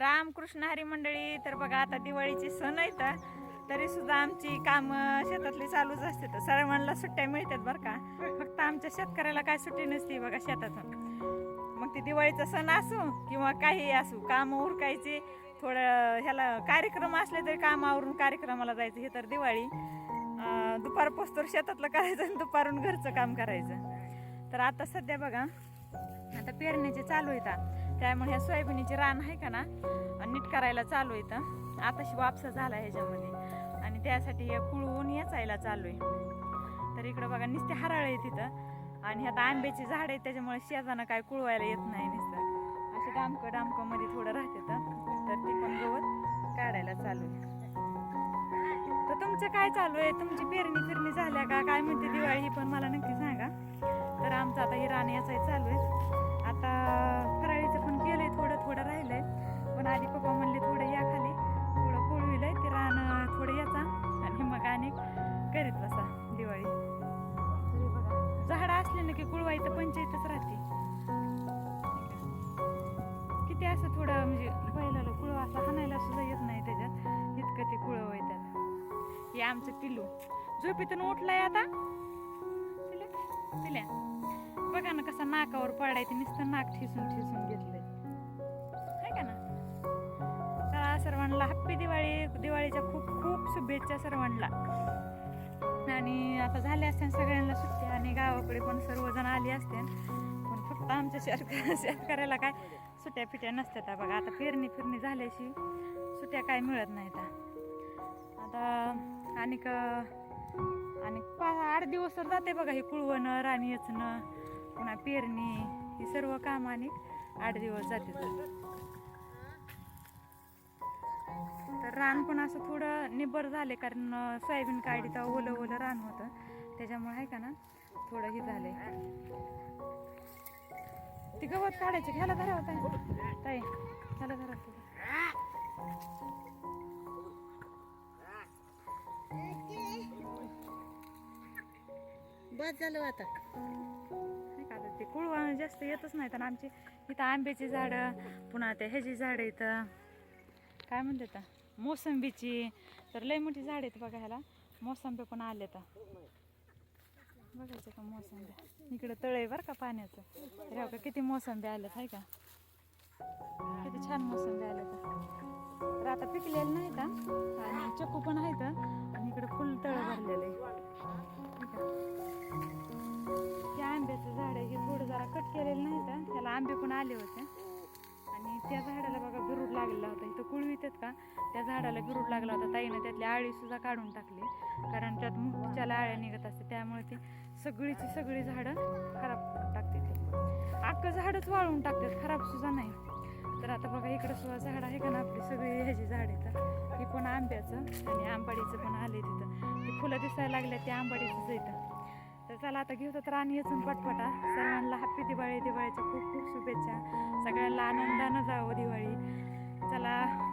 रामकृष्ण हरी मंडळी तर बघा आता दिवाळीचे सण आहेत तरी सुद्धा आमची काम शेतातली चालूच असते तर सर्वांना सुट्ट्या मिळतात बरं का. फक्त आमच्या शेतकऱ्याला काय सुट्टी नसते बघा शेतातून. मग ती दिवाळीचा सण असू किंवा काही असू काम उरकायचे थोडं ह्याला कार्यक्रम असले तरी कामावरून कार्यक्रमाला जायचं हे तर दिवाळी. दुपार पोचतर शेतातलं करायचं आणि दुपारून घरचं काम करायचं. तर आता सध्या बघा आता पेरण्याचे चालू येतात त्यामुळे ह्या सोयाबीनचे रान आहे का ना नीट करायला चालू येतं आताशी वापसा झाला ह्याच्यामध्ये. आणि त्यासाठी हे कुळवून याचायला चालू आहे. तर इकडं बघा नुसते हराळ आहे तिथं. आणि आता आंब्याची झाड आहे त्याच्यामुळे शेजानं काय कुळवायला येत नाही नुसतं. असे डामकं डामकं मध्ये थोडं राहते तर ते पण गवत काढायला चालू आहे. तर तुमचं काय चालू आहे? तुमची पेरणी फिरणी झाल्या का? काय म्हणते दिवाळी ही पण मला नक्की सांगा. तर आमचं आता हे रान याचाही चालू आहे. आता थोडं राहिलंय. पण आधी पप्पा म्हणले थोडं या खाली. थोडं कोळविलंय. ते रान थोडं याचा. आणि मग आणि करीत बसा दिवाळी. तरी बघा. झाडं असले ना की कुळवायचं पंचायतच राहते. किती असं थोडं म्हणजे बैलाला कुळव असं हाणायला सुद्धा येत नाही त्याच्यात. इतकं ते कुळव येतात हे आमचं पिल्लू. झोपेतून उठलाय आता. पिल्या बघा ना कसा नाकावर पडायचं नुसतं नाक ठिसून ठिसून घेतलंय सर्वांना हॅप्पी दिवाळी दिवाळीच्या खूप खूप शुभेच्छा सर्वांना. आणि आता झाल्या असत्या सगळ्यांना सुट्टी आणि गावाकडे पण सर्वजण आले असते पण फक्त आमच्या शेतक शेतकऱ्याला काय सुट्ट्या फिट्या नसतात. बघा आता पेरणी फिरणी झाल्याशी सुट्ट्या काय मिळत नाहीत. आता आणि आणि आठ दिवस तर जाते बघा हे कुळवणं राणी येचणं पुन्हा पेरणी ही सर्व काम आणि आठ दिवस जाते. तर रान पण असं थोडं निबर झाले कारण सोयाबीन काढली तर ओलं ओलं रान होतं. त्याच्यामुळे आहे का ना थोडं हे झालंय. ती गवत काढायची घ्यायला धरा होता ताई. घ्यायला धरा बस झालं आता. नाही ते कुळवा जास्त येतच नाहीत आणि आमची इथं आंब्याची झाडं पुन्हा ते ह्याची झाडं इथं. काय म्हणते तर मोसंबीची. तर लय मोठी झाड आहेत बघा ह्याला. मोसंबी पण आले तर बघायचं का मोसंबी? इकडं तळ आहे बरं का पाण्याचं. तर का किती मोसंबी आल्यात आहे का? किती छान मोसंबी आल्यात तर आता पिकलेलं नाही का? आणि चक्कू पण आहेत. आणि इकडं फुल तळ भरलेलं. आहे नाही आंब्याचं झाड आहे. हे थोडं जरा कट केलेलं नाही का? त्याला आंबे पण आले होते. त्या झाडाला बघा गरुड लागलेला होता. इथं कुळवीतात का? त्या झाडाला गरुड लागला होता. ताईनं त्यातली आळी सुद्धा काढून टाकली. कारण त्यात मुठीच्याला आळ्या निघत असते त्यामुळे ती सगळीची सगळी झाडं खराब करून टाकते ते. अख्खं झाडच वाळून टाकतात. खराब सुद्धा नाही. तर आता बघा इकडं सुद्धा झाड आहे का ना आपली? सगळी ह्याची झाड येतं हे पण आंब्याचं आणि आंबाडीचं पण आले तिथं. ती फुलं दिसायला लागल्या ते आंबाडीचंच येतं तर चला आता घेऊ तर आणि येचून पटपटा. सर्वांना हॅप्पी दिवाळी दिवाळीच्या खूप खूप शुभेच्छा. सगळ्यांना आनंदानं जावं दिवाळी. चला.